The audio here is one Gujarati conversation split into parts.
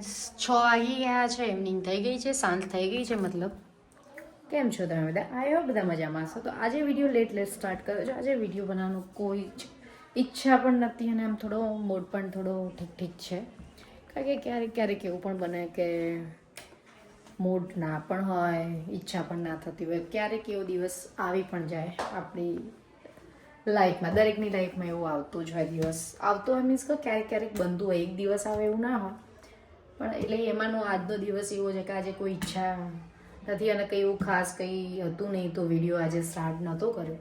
ફ્રેન્ડ્સ છ વાગી ગયા છે ઇવનિંગ થઈ ગઈ છે, સાંજ થઈ ગઈ છે, મતલબ. કેમ છો તમે બધા? આવ્યો બધા મજામાં છો તો આજે વીડિયો લેટ લેટ સ્ટાર્ટ કર્યો છે. આજે વીડિયો બનાવવાનો કોઈ જ ઈચ્છા પણ નથી અને આમ થોડો મૂડ પણ થોડો ઠીક ઠીક છે. કારણ કે ક્યારેક ક્યારેક એવું પણ બને કે મૂડ ના પણ હોય, ઈચ્છા પણ ના થતી હોય. ક્યારેક એવો દિવસ આવી પણ જાય આપણી લાઈફમાં દરેકની લાઈફમાં એવું આવતું જ હોય દિવસ. આવતો હોય મીન્સ કે ક્યારેક ક્યારેક બનતું હોય. એક દિવસ આવે એવું ના હોય. પણ એટલે એમાંનો આજનો દિવસ એવો છે કે આજે કોઈ ઈચ્છા નથી અને કંઈ એવું ખાસ કંઈ હતું નહીં તો વીડિયો આજે સ્ટાર્ટ નહોતો કર્યો.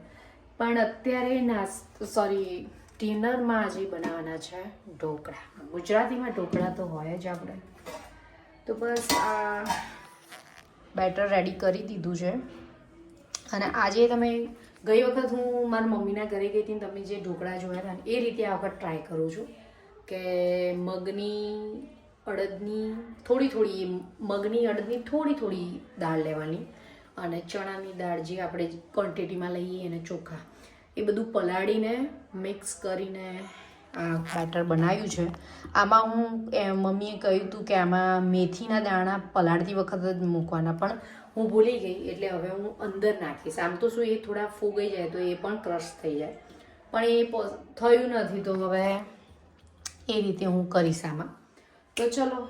પણ અત્યારે નાસ્તો સોરી ડિનરમાં આજે બનાવવાના છે ઢોકળા. ગુજરાતીમાં ઢોકળા તો હોય જ આપણે. તો બસ આ બેટર રેડી કરી દીધું છે. અને આજે તમે ગઈ વખત હું મારા મમ્મીના ઘરે ગઈ હતી તમે જે ઢોકળા જોયા હતા એ રીતે આ વખત ટ્રાય કરું છું કે મગની અડદની, થોડી થોડી મગની અડદની થોડી થોડી દાળ લેવાની અને ચણાની દાળ જે આપણે ક્વોન્ટિટીમાં લઈએ અને ચોખા. એ બધું પલાળીને મિક્સ કરીને આ બેટર બનાવ્યું છે. આમાં હું એ મમ્મીએ કહ્યું હતું કે આમાં મેથીના દાણા પલાળતી વખત જ મૂકવાના, પણ હું ભૂલી ગઈ એટલે હવે હું અંદર નાખીશ. આમ તો શું એ થોડા ફૂગાઈ જાય તો એ પણ ક્રશ થઈ જાય. પણ એ થયું નથી તો હવે એ રીતે હું કરીશ આમાં. તો ચલો,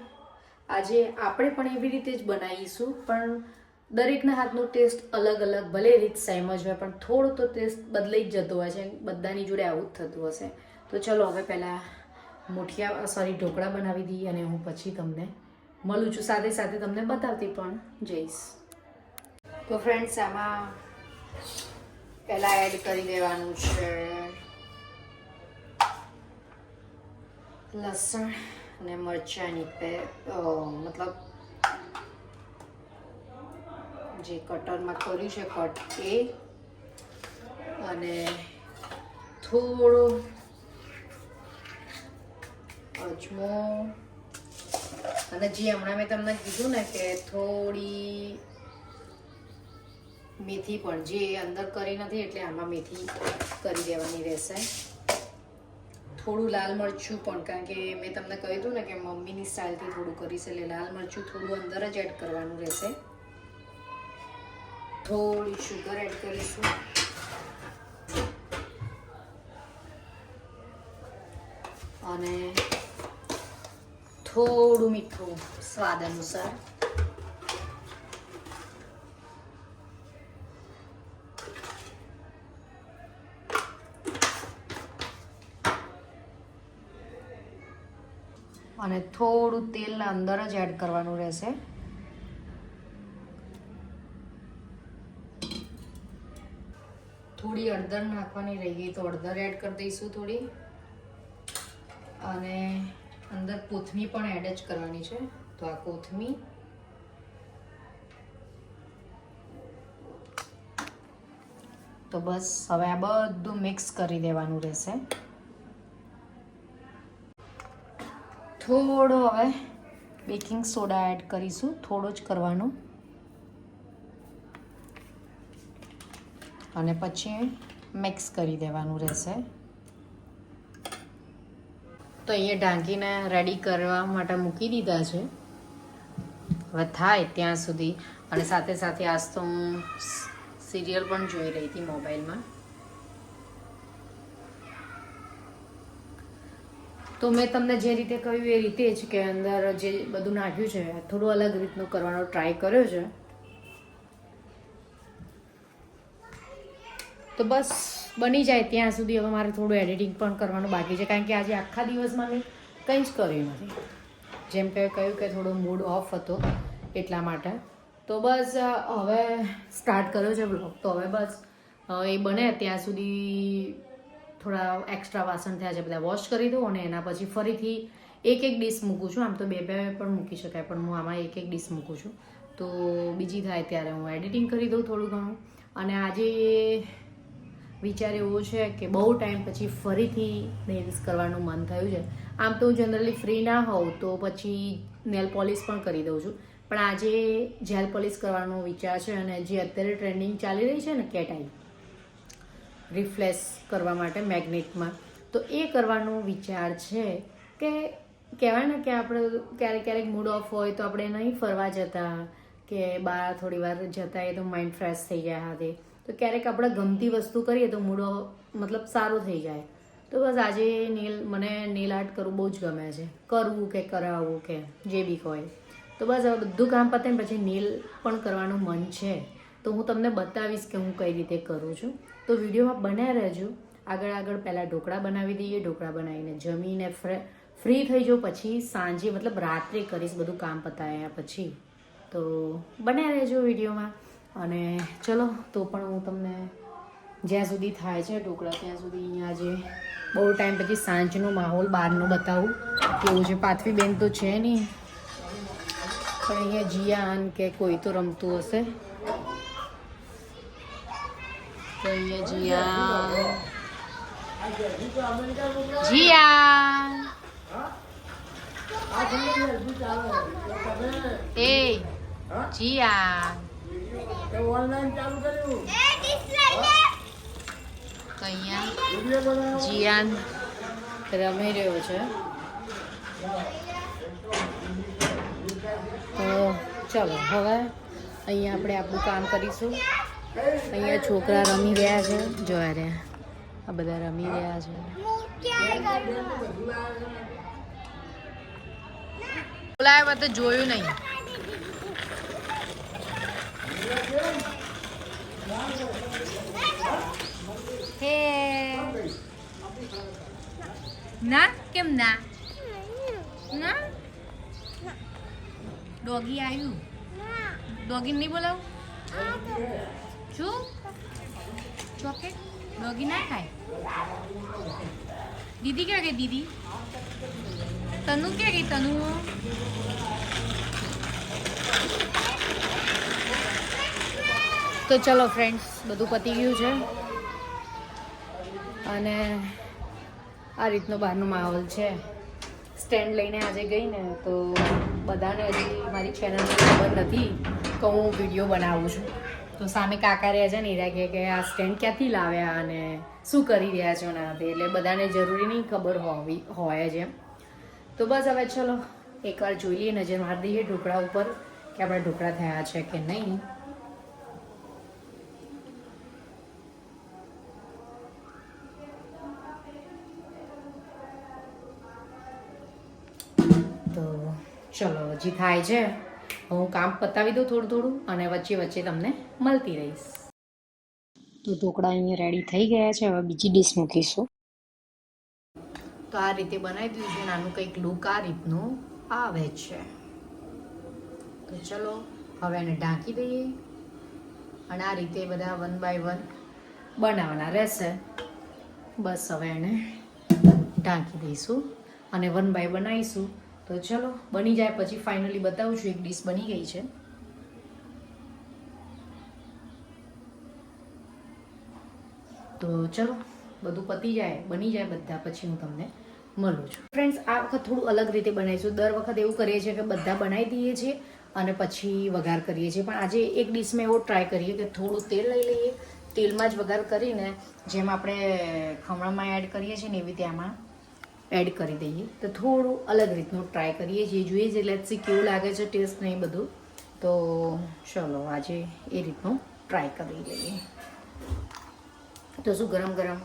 આજે આપણે પણ એવી રીતે જ બનાવીશું, પણ દરેકના હાથનો ટેસ્ટ અલગ અલગ, ભલે રીત સેમ જ હોય, પણ થોડો તો ટેસ્ટ બદલાઈ જ જતો હોય છે બધાની જોડે આવું જ થતું હશે. તો ચલો, હવે પહેલાં મુઠિયા સોરી ઢોકળા બનાવી દઈએ અને હું પછી તમને મળું છું. સાથે સાથે તમને બતાવતી પણ જઈશ. તો ફ્રેન્ડ્સ આમાં પહેલાં એડ કરી દેવાનું છે લસણ. અને મરચાંની પે મતલબ જે કટરમાં કર્યું છે કટ એ અને થોડો અજમો અને જે હમણાં મેં તમને કીધું ને કે થોડી મેથી પણ, જે અંદર કરી નથી એટલે આમાં મેથી કરી દેવાની રહેશે. થોડું લાલ મરચું પણ, કારણ કે મેં તમને કહ્યું હતું ને કે મમ્મીની સ્ટાઇલથી થોડું કરીશ એટલે લાલ મરચું થોડું અંદર જ એડ કરવાનું રહેશે. થોડી શુગર એડ કરીશું. અને થોડું મીઠું સ્વાદ અનુસાર. અને થોડું તેલ અંદર જ એડ કરવાનું રહેશે. થોડી અડદર નાખવાની રહી ગઈ તો અડદર એડ કરી દઈશું થોડી. અને અંદર કોથમી પણ એડ જ કરવાની છે. તો આ કોથમી. તો બસ, હવે આ બધું મિક્સ કરી દેવાનું રહેશે. થોડો હવે બેકિંગ સોડા એડ કરીશું. થોડો જ કરવાનો. અને પછી મિક્સ કરી દેવાનું રહેશે. તો અહીંયા ઢાંકીને રેડી કરવા માટે મૂકી દીધા છે. હવે થાય ત્યાં સુધી. અને સાથે સાથે આજ તો હું સિરિયલ પણ જોઈ રહી હતી મોબાઈલમાં તો મેં તમને જે રીતે કહ્યું એ રીતે જ કે અંદર જે બધું નાખ્યું છે, થોડું અલગ રીતનું કરવાનો ટ્રાય કર્યો છે. તો બસ બની જાય ત્યાં સુધી હવે મારે થોડું એડિટિંગ પણ કરવાનું બાકી છે, કારણ કે આજે આખા દિવસમાં મેં કંઈ જ કર્યું નથી. જેમ કે કહ્યું કે થોડો મૂડ ઓફ હતો એટલા માટે. તો બસ હવે સ્ટાર્ટ કર્યો છે બ્લોગ તો હવે બસ એ બને ત્યાં સુધી થોડા એક્સ્ટ્રા વાસણ થયા છે, બધા વોશ કરી દઉં અને એના પછી ફરીથી એક એક ડીશ મૂકું છું. આમ તો બે બે પણ મૂકી શકાય, પણ હું આમાં એક એક ડીશ મૂકું છું. તો બીજી થાય ત્યારે હું એડિટિંગ કરી દઉં થોડું ઘણું. અને આજે વિચાર એવો છે કે બહુ ટાઈમ પછી ફરીથી નેલ્સ કરવાનું મન થયું છે. આમ તો હું જનરલી ફ્રી ના હોઉં તો પછી નેલ પોલિશ પણ કરી દઉં છું. પણ આજે જેલ પોલિશ કરવાનો વિચાર છે અને જે અત્યારે ટ્રેન્ડિંગ ચાલી રહી છે ને કેટ આઈ રિફ્લેશ કરવા માટે મેગ્નેટમાં. તો એ કરવાનો વિચાર છે કે કહેવાય ને કે આપણે ક્યારેક ક્યારેક મૂડ ઓફ હોય તો આપણે નહીં ફરવા જતા, કે બહાર થોડી વાર જતા એ તો માઇન્ડ ફ્રેશ થઈ જાય હાથે. તો ક્યારેક આપણે ગમતી વસ્તુ કરીએ તો મૂડ મતલબ સારું થઈ જાય. તો બસ આજે નેલ મને નેલ આર્ટ કરવું બહુ જ ગમે છે. કરવું કે કરાવવું કે જે બી હોય. તો બસ હવે બધું કામ પતે પછી નેલ પણ કરવાનું મન છે. તો હું તમને બતાવીશ કે હું કઈ રીતે કરું છું. તો વિડીયોમાં બન્યા રહેજો. આગળ આગળ પહેલાં ઢોકળા બનાવી દઈએ. ઢોકળા બનાવીને જમીને ફ્રી થઈ જાઉં પછી સાંજે, મતલબ રાત્રે કરીશ બધું કામ પતાવ્યા પછી. તો બન્યા રહેજો વિડીયોમાં. અને ચલો, તો પણ હું તમને જ્યાં સુધી થાય છે ઢોકળા, ત્યાં સુધી અહીંયા જે બહુ ટાઈમ પછી સાંજનો માહોલ બહારનો બતાવું. કેવું છે? પાથવી બેન તો છે નહીં. પણ અહીંયા જીયાન કે કોઈ તો રમતું હશે. તો અહીંયા જીયા. જીયા. એ જીયાન તો અહીંયા જીયાન રમી રહ્યો છે. તો ચલો હવે અહીંયા આપણે આપણું કામ કરીશું. અહીંયા છોકરા રમી રહ્યા છે જોયા રહ્યા આ બધા રમી રહ્યા છે. બોલાય તો જોયું નહીં. હે. ના, કેમ ના? ના? ડોગી આવ્યું ડોગી નહીં બોલાવું? શું ચોકેટ ડોગી ના ખાય. દીદી ક્યાં ગઈ દીદી? તનુ ક્યાં ગઈ તનુ? તો ચલો ફ્રેન્ડ્સ બધું પતી ગયું છે. અને આ રીતનો બહારનો માહોલ છે. સ્ટેન્ડ લઈને આજે ગઈ ને તો બધાને હજી મારી ચેનલ ખબર નથી તો હું વીડિયો બનાવું છું. તો સામે કાકા રહ્યા છે ને એરા કે આ સ્ટેન્ડ ક્યાંથી લાવ્યા અને શું કરી રહ્યા છો ને એટલે બધાને જરૂરી નહીં ખબર હોવી, હોય જ એમ. તો બસ હવે ચલો, એકવાર જોઈ લઈએ નજર મારી દઈએ ઢોકળા ઉપર કે આપણા ઢોકળા થયા છે કે નહીં. તો ચલો, હજી થાય છે. હું કામ પતાવી દઉં થોડું થોડું અને વચ્ચે વચ્ચે તમને મળતી રહીશ. તો ઢોકળા અહીંયા રેડી થઈ ગયા છે. હવે બીજી ડીશ મૂકીશું. તો આ રીતે બનાવી દીધું છે નાનું કંઈક લુક આ રીતનું આવે છે. તો ચલો હવે એને ઢાંકી દઈએ અને આ રીતે બધા વન બાય વન બનાવવાના રહેશે. બસ હવે એને ઢાંકી દઈશું અને વન બાય બનાવીશું. તો ચલો, બની જાય. પછી ફાઇનલી બતાવું છું, એક ડીશ બની ગઈ છે. તો ચલો, બધું પતી જાય, બની જાય બધા. પછી હું તમને મળું છું. ફ્રેન્ડ્સ આ વખત થોડું અલગ રીતે બનાવીશું. દર વખત એવું કરીએ છીએ કે બધા બનાવી દઈએ છીએ અને પછી વઘાર કરીએ છીએ. પણ આજે એક ડીશમાં એવો ટ્રાય કરીએ કે થોડું તેલ લઈ લઈએ. તેલમાં જ વઘાર કરીને જેમ આપણે ખમણામાં એડ કરીએ છીએ ને એવી રીતે આમાં એડ કરી દઈએ. તો થોડું અલગ રીતનું ટ્રાય કરીએ. છીએ જોઈએ જે લેટ્સ કેવું લાગે છે ટેસ્ટ નહીં બધું. તો ચલો, આજે એ રીતનું ટ્રાય કરી લઈએ. તો શું, ગરમ ગરમ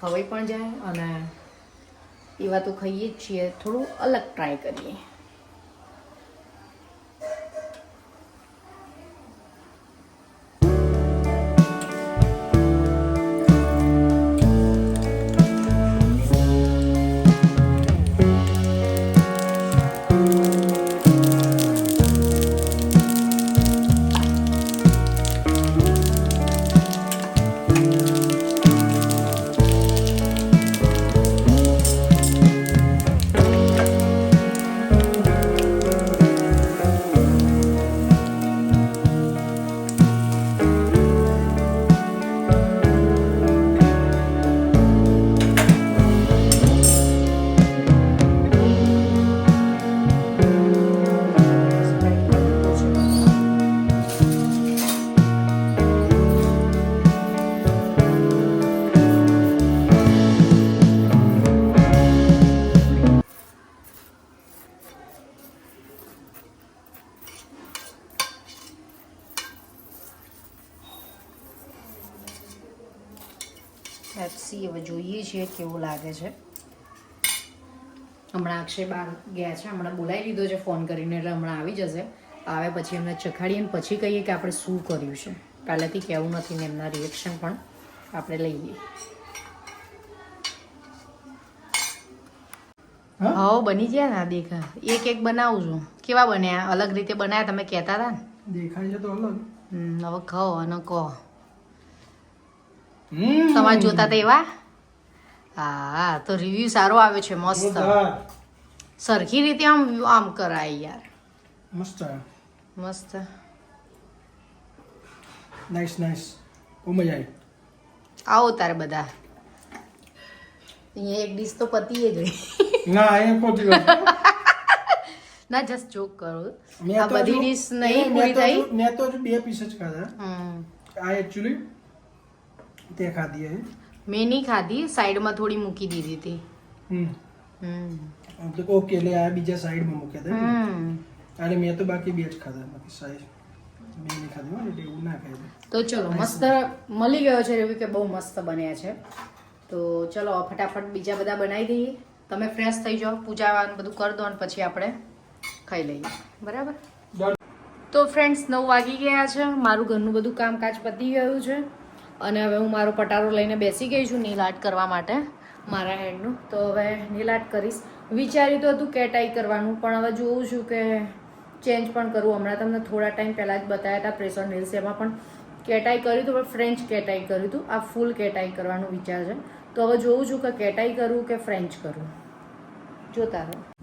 ખવાઈ પણ જાય અને એવા તો ખાઈએ જ છીએ. થોડું અલગ ટ્રાય કરીએ. હવે છીએ કેવું લાગે છે. હમણાં અક્ષય બહાર ગયા છે હમણાં બોલાવી લીધો છે ફોન કરીને એટલે હમણાં આવી જશે. આવે પછી એમને ચખાડીએ ને પછી કહીએ કે આપણે શું કર્યું છે. પહેલેથી કહેવું નથી ને એમના રિએક્શન પણ આપણે લઈએ. હા? બની ગયા ના દેખા. એક એક બનાવું છું. કેવા બન્યા? અલગ રીતે બનાયા તમે કહેતા હતા ને? દેખાય છે તો અલગ. હવે ખાઓ અને કહો. હમ. તમારે જોતા હતા એવા? હા તો રિવ્યુ સારો આવે છે મસ્ત. સરખી રીતે આમ આમ કરાય યાર. મસ્ત. મસ્ત. નાઇસ નાઇસ બહુ મજા આવી. આવો તારે બધા. અહીંયા એક ડીશ તો પતીએ ગઈ ના એ પતી વાત ના જસ્ટ જોક કરો. આ બધી ડીશ નહીં પૂરી થઈ. મેં તો બે પીસ જ ખાધા. આ એકચ્યુઅલી તે ખાધી હે. મેં નહીં ખાધી સાઈડમાં થોડી મૂકી દીધી હતી. હમ. ઓકે એટલે આ બીજા સાઈડમાં મૂક્યા હતા હમ. અને મેં તો બાકી બે જ ખાધા બાકી સાઈડ તો ચલો મસ્ત મળી ગયો છે રિવ્યુ કે બહુ મસ્ત બન્યા છે. તો ચલો ફટાફટ બીજા બધા બનાવી દઈએ. તમે ફ્રેશ થઈ જાઓ પૂજા બધું કરી દો અને પછી આપણે ખાઈ લઈએ. બરાબર? તો ફ્રેન્ડ્સ નવ વાગી ગયા છે. મારું ઘરનું બધું કામકાજ પતી ગયું છે. અને હવે હું મારો પટારો લઈને બેસી ગઈ છું નીલ આર્ટ કરવા માટે મારા હેન્ડનું. તો હવે નીલ આર્ટ કરીશ. વિચાર્યું તો હતું કેટાઈ કરવાનું, પણ હવે જોઉં છું કે ચેન્જ પણ કરું. હમણાં તમને થોડા ટાઈમ પહેલાં જ બતાવ્યા હતા પ્રેશર નીલ્સ એમાં પણ. કેટાઈ કર્યું હતું પણ ફ્રેન્ચ કેટાઈ કર્યું હતું. આ ફૂલ કેટાઈ કરવાનો વિચાર છે. તો હવે જોઉં છું કે કેટાઈ કરું કે ફ્રેન્ચ કરું. જોતા રહો.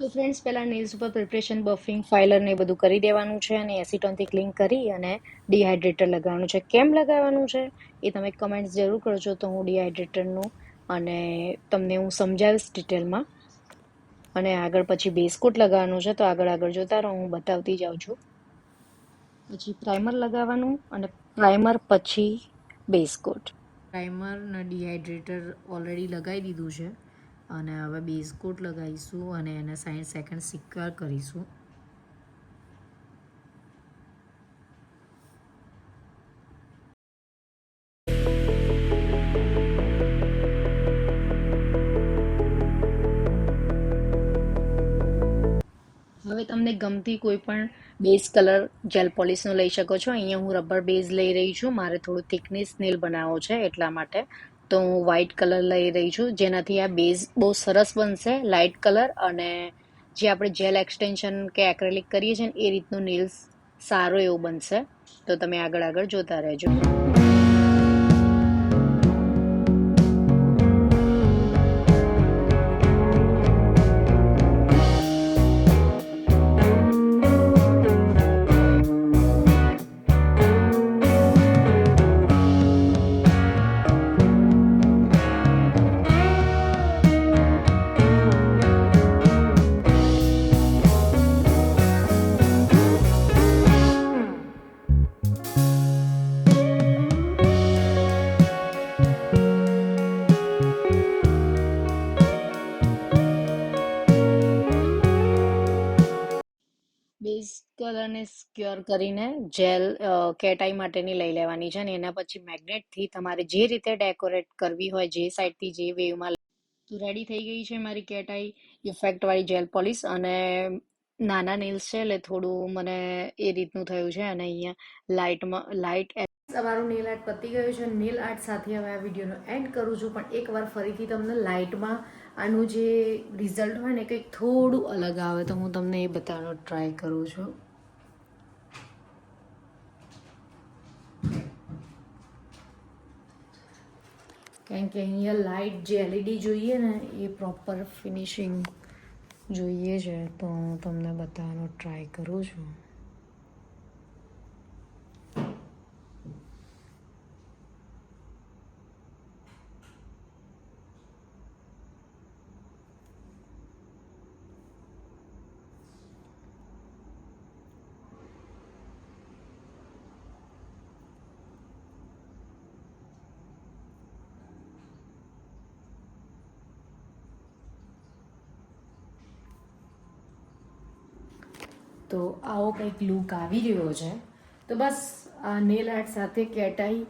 તો ફ્રેન્ડ્સ પહેલાં નેલ્સ ઉપર પ્રિપરેશન બફિંગ ફાઇલર ને બધું કરી દેવાનું છે અને એસિટોનથી ક્લીન કરી અને ડિહાઇડ્રેટર લગાવવાનું છે. કેમ લગાવવાનું છે? એ તમે કમેન્ટ્સ જરૂર કરજો તો હું ડિહાઇડ્રેટરનું અને તમને હું સમજાવીશ ડિટેલમાં અને આગળ પછી બેસકોટ લગાવવાનું છે તો આગળ આગળ જોતા રહો, હું બતાવતી જાઉં છું. પછી પ્રાઇમર લગાવવાનું અને પ્રાઇમર પછી બેસકોટ પ્રાઇમર અને ડિહાઇડ્રેટર ઓલરેડી લગાવી દીધું છે. અને હવે બેઝકોટ લગાવીશું અને એને સાઈઠ સેકન્ડ સિક્યોર કરીશું. હવે તમને ગમતી કોઈ પણ બેઝ કલર જેલ પોલિશનો લઈ શકો છો. અહીંયા હું રબર બેઝ લઈ રહી છું. મારે થોડું થિકનેસ નેલ બનાવવો છે એટલા માટે. તો હું વ્હાઇટ કલર લઈ રહી છું. જેનાથી આ બેઝ બહુ સરસ બનશે લાઇટ કલર અને જે આપણે જેલ એક્સટેન્શન કે એક્રેલિક કરીએ છીએ ને, એ રીતનું નેલ્સ સારો એવો બનશે. તો તમે આગળ આગળ જોતા રહેજો. કલરને સ્ક્યોર કરીને જેલ કેટાઈ માટેની લઈ લેવાની છે અને એના પછી મેગ્નેટથી તમારે જે રીતે ડેકોરેટ કરવી હોય, જે સાઈડથી જે વેવમાં તો રેડી થઈ ગઈ છે મારી કેટાઈ ઇફેક્ટવાળી જેલ પોલિશ અને નાના નેલ્સ છે એટલે થોડું મને એ રીતનું થયું છે અને અહીંયા લાઇટમાં, લાઇટ તમારું નેલ આર્ટ પતી ગયું છે. નેલ આર્ટ સાથે હવે આ વિડીયોનો એન્ડ કરું છું, પણ એકવાર ફરીથી તમને લાઇટમાં આનું જે રિઝલ્ટ હોય ને કંઈક થોડું અલગ આવે તો હું તમને એ બતાવવાનો ટ્રાય કરું છું. કારણ કે અહીંયા લાઇટ જે એલઈડી જોઈએ ને, એ પ્રોપર ફિનિશિંગ જોઈએ છે. તો હું તમને બતાવવાનો ટ્રાય કરું છું. તો આવો કંઈક લુક આવી રહ્યો છે. તો બસ આ નેલ આર્ટ સાથે કેટાઈ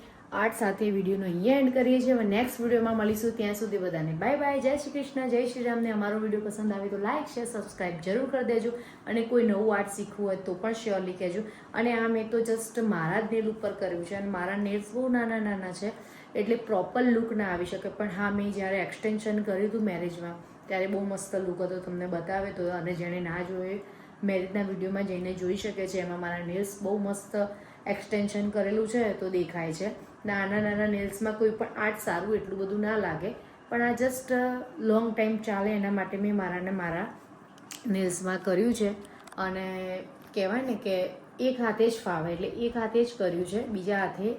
આર્ટ સાથે વિડીયોનો અહીંયા એન્ડ કરીએ છીએ. હવે નેક્સ્ટ વિડીયોમાં મળીશું. ત્યાં સુધી બધાને બાય બાય જય શ્રી કૃષ્ણ. જય શ્રી રામને અમારો વીડિયો પસંદ આવે તો લાઇક શેર સબસ્ક્રાઈબ જરૂર કરી દેજો. અને કોઈ નવું આર્ટ શીખવું હોય તો પણ શ્યોરલી કહેજો. અને આ મેં તો જસ્ટ મારા જ નેલ ઉપર કર્યું છે. અને મારા નેલ્સ બહુ નાના નાના છે. એટલે પ્રોપર લુક ના આવી શકે. પણ હા, મેં જ્યારે એક્સટેન્શન કર્યું હતું મેરેજમાં ત્યારે બહુ મસ્ત લુક હતો. તમને બતાવે તો, અને જેણે ના જોયે મેરેજના વિડીયોમાં જઈને જોઈ શકે છે. એમાં મારા નેલ્સ બહુ મસ્ત એક્સટેન્શન કરેલું છે, તો દેખાય છે. નાના નાના નેલ્સમાં કોઈ પણ આર્ટ સારું એટલું બધું ના લાગે. પણ આ જસ્ટ લોંગ ટાઈમ ચાલે એના માટે મેં મારાને મારા નેલ્સમાં કર્યું છે. અને કહેવાય ને કે એક હાથે જ ફાવે, એટલે એક હાથે જ કર્યું છે, બીજા હાથે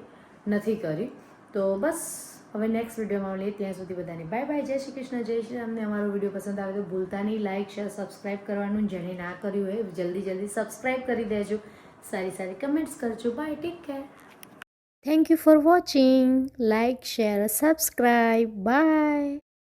નથી કર્યું. તો બસ હવે નેક્સ્ટ વિડીયોમાં મળીએ, ત્યાં સુધી બધાને બાય બાય જય શ્રી કૃષ્ણ, જય શ્રી રામને અમારો વીડિયો પસંદ આવે તો ભૂલતા નહીં લાઇક શેર સબસ્ક્રાઈબ કરવાનું જેણે ના કર્યું હોય, જલ્દી જલ્દી સબસ્ક્રાઈબ કરી દેજો. સારી સારી કમેન્ટ્સ કરજો. Bye take care thank you for watching like share subscribe bye